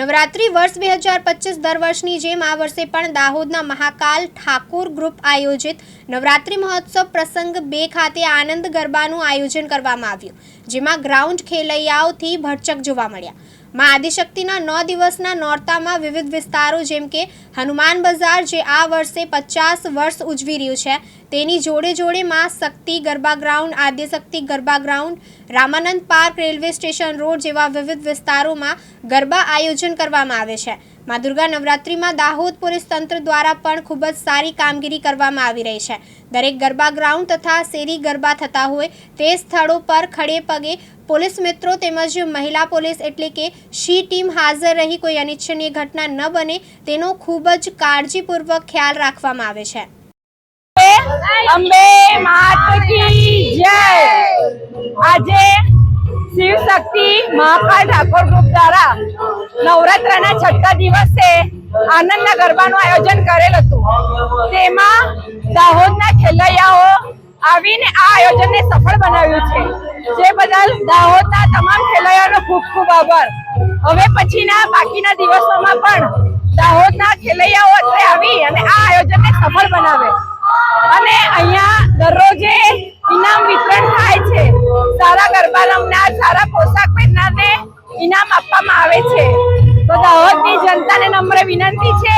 નવરાત્રી વર્ષ બે હજાર પચીસ દર વર્ષની જેમ આ વર્ષે પણ દાહોદના મહાકાલ ઠાકોર ગ્રુપ આયોજિત નવરાત્રી મહોત્સવ પ્રસંગ બે ખાતે આનંદ ગરબાનું આયોજન કરવામાં આવ્યું, જેમાં ગ્રાઉન્ડ ખેલૈયાઓથી ભરચક જોવા મળ્યા. મા આદિશક્તિના નવ દિવસના નોરતામાં વિવિધ વિસ્તારો જેમ કે હનુમાન બજાર જે આ વર્ષે પચાસ વર્ષ ઉજવી રહ્યું છે, તેની જોડે જોડે માં Shakti Garba ground, Adyashakti Garba ground, Ramanand park railway station road જેવા વિવિધ વિસ્તારોમાં ગરબા આયોજન કરવામાં આવે છે. મા દુર્ગા નવરાત્રિમાં દાહોદ પોલીસ તંત્ર દ્વારા પણ ખૂબ જ સારી કામગીરી કરવામાં આવી રહી છે. દરેક ગરબા ગ્રાઉન્ડ તથા શેરી ગરબા થતા હોય તે સ્થળો પર ખડે પગે પોલીસ મિત્રો તેમજ મહિલા પોલીસ એટલે કે શી ટીમ હાજર રહી કોઈ અનિચ્છનીય ઘટના ન બને તેનો ખૂબ જ કાળજીપૂર્વક ખ્યાલ રાખવામાં આવે છે. અંબે માત શક્તિ ઠાકોર ગ્રુપ દ્વારા નવરાત્રના છઠ્ઠા દિવસે આનંદના ગરબાનું આયોજન કરેલ હતું. તેમાં દાહોદના ખેલૈયાઓ આવીને આ આયોજનને સફળ બનાવ્યું છે. જે બદલ દાહોદના તમામ ખેલૈયાઓનો ખૂબ ખૂબ આભાર. હવે પછીના બાકીના દિવસોમાં પણ દાહોદના ખેલૈયાઓ અત્રે આવી અને આ આયોજનને સફળ બનાવે. અને અહીંયા દરરોજે નમ્ર વિનંતી છે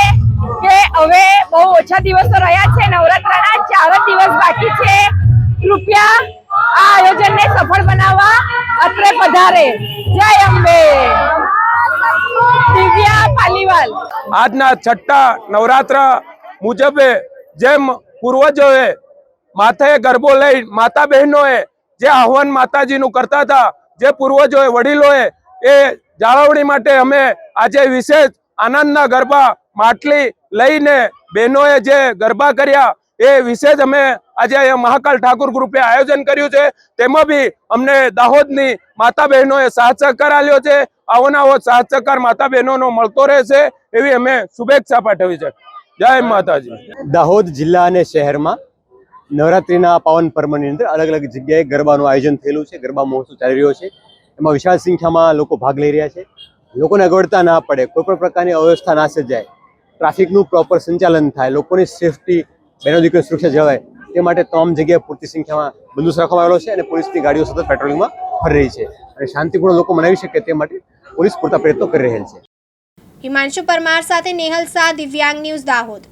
કે હવે બહુ ઓછા દિવસો રહ્યા છે, નવરાત્રના ચાર દિવસ બાકી છે. કૃપયા આ આયોજનને સફળ બનાવવા અત્રે પધારે. જય અંબે. દિવ્યા પાલીવાલ. આજના છઠ્ઠા નવરાત્ર મુજબે જેમ પૂર્વજોએ માથે ગરબો લઈ માતા બહેનોએ જે આહવાન માતાજીનું કરતા હતા, જે પૂર્વજોએ વડીલોએ એ જાળવણી માટે અમે આજે વિશેષ આનંદના ગરબા માટલી લઈને બહેનોએ જે ગરબા કર્યા એ વિશે જ અમે આજે અહીંયા મહાકાલ ઠાકુર ગ્રુપે આયોજન કર્યું છે. તેમાં બી અમને દાહોદની માતા બહેનોએ સાથ સહકાર આપ્યો છે. આવો ને સાથ સહકાર માતા બહેનોનો મળતો રહેશે એવી અમે શુભેચ્છા પાઠવી છે. જય માતાજી. દાહોદ જિલ્લા અને શહેરમાં નવરાત્રિના પાવન પર્વની અંદર અલગ અલગ જગ્યાએ ગરબાનું આયોજન થયેલું છે. ગરબા મહોત્સવ ચાલી રહ્યો છે. એમાં વિશાળ સંખ્યામાં લોકો ભાગ લઈ રહ્યા છે. લોકોને અગવડતા ના પડે, કોઈ પણ પ્રકારની અવ્યવસ્થા ના સર્જાય, ટ્રાફિકનું પ્રોપર સંચાલન થાય, લોકોની સેફટી બહેનો દીકરી સુરક્ષા જળવાય, તે માટે તમામ જગ્યાએ પૂરતી સંખ્યામાં બંદૂક રાખવામાં આવેલો છે અને પોલીસની ગાડીઓ સતત પેટ્રોલિંગમાં ફરી રહી છે. અને શાંતિપૂર્ણ લોકો મનાવી શકે તે માટે પોલીસ પૂરતા પ્રયત્નો કરી રહેલ છે. હિમાંશુ પરમાર સાથે નેહલ શાહ, દિવ્યાંગ ન્યૂઝ દાહોદ.